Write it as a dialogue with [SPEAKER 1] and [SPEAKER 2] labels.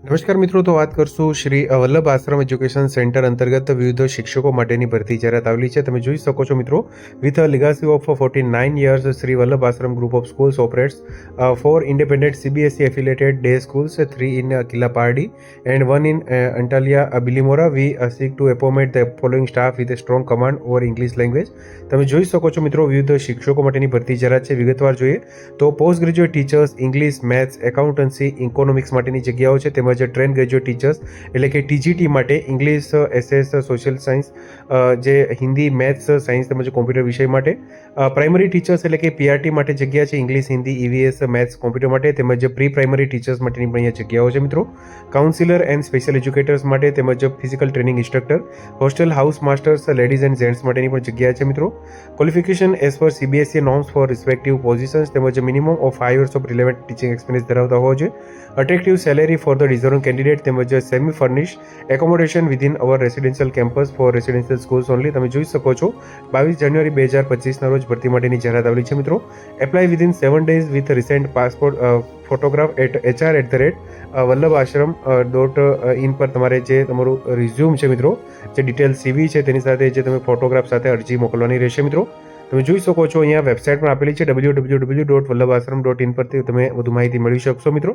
[SPEAKER 1] નમસ્કાર મિત્રો, તો વાત કરશું શ્રી વલ્લભ આશ્રમ એજ્યુકેશન સેન્ટર અંતર્ગત વિવિધ શિક્ષકો માટેની ભરતી. જાહેરાત આવેલી છે, તમે જોઈ શકો છો મિત્રો, with a legacy of forty nine years Shri Vallabh Ashram group of schools operates four independent CBSE affiliated day schools three in Killa Pardi and one in Antalia Bilimora. We seek to appoint the following staff with strong command over English language તમે જોઈ શકો છો મિત્રો, વિવિધ શિક્ષકો માટેની ભરતી જાહેરાત છે, વિગતવાર જોઈએ, તો post graduate teachers English maths accountancy economics માટેની જગ્યાઓ છે, તેમજ ટ્રેન ગ્રેજ્યુએટ ટીચર્સ એટલે કે ટીજીટી માટે ઇંગ્લિશ એસએસ સોશિયલ સાયન્સ જે હિન્દી મેથ્સ સાયન્સ તેમજ કોમ્પ્યુટર વિષય માટે પ્રાઇમરી ટીચર્સ એટલે કે પીઆરટી માટે જગ્યા છે English Hindi EVS maths computer માટે, તેમજ પ્રી પ્રાઇમરી ટીચર્સ માટેની પણ અહીંયા જગ્યાઓ છે મિત્રો. કાઉન્સિલર એન્ડ સ્પેશિયલ એજ્યુકેટર્સ માટે તેમજ physical training instructor hostel house masters ladies and gents માટેની પણ જગ્યા છે મિત્રો. Qualification as per CBSE norms for respective positions તેમજ minimum of five years of relevant teaching experience ધરાવતા હોવો જોઈએ. Attractive salary for the deserving candidate તેમજ semi furnish accommodation within our residential campus for residential schools only તમે જોઈ શકો છો, બાવીસ જાન્યુઆરી બે હજાર પચીસના રોજ ભરતી માટેની જાહેરાત આવેલી છે મિત્રો. Apply within seven days with recent passport photograph at HR at the rate Vallabh Ashram dot in પર તમારે જે તમારું રિઝ્યુમ છે મિત્રો, જે ડિટેલ સીવી છે તેની સાથે જે તમે ફોટોગ્રાફ સાથે અરજી મોકલવાની રહેશે મિત્રો. તમે જોઈ શકો છો અહીંયા વેબસાઇટ પણ આપેલી છે W W W dot Vallabh Ashram dot in પરથી તમે વધુ માહિતી મેળવી શકશો મિત્રો.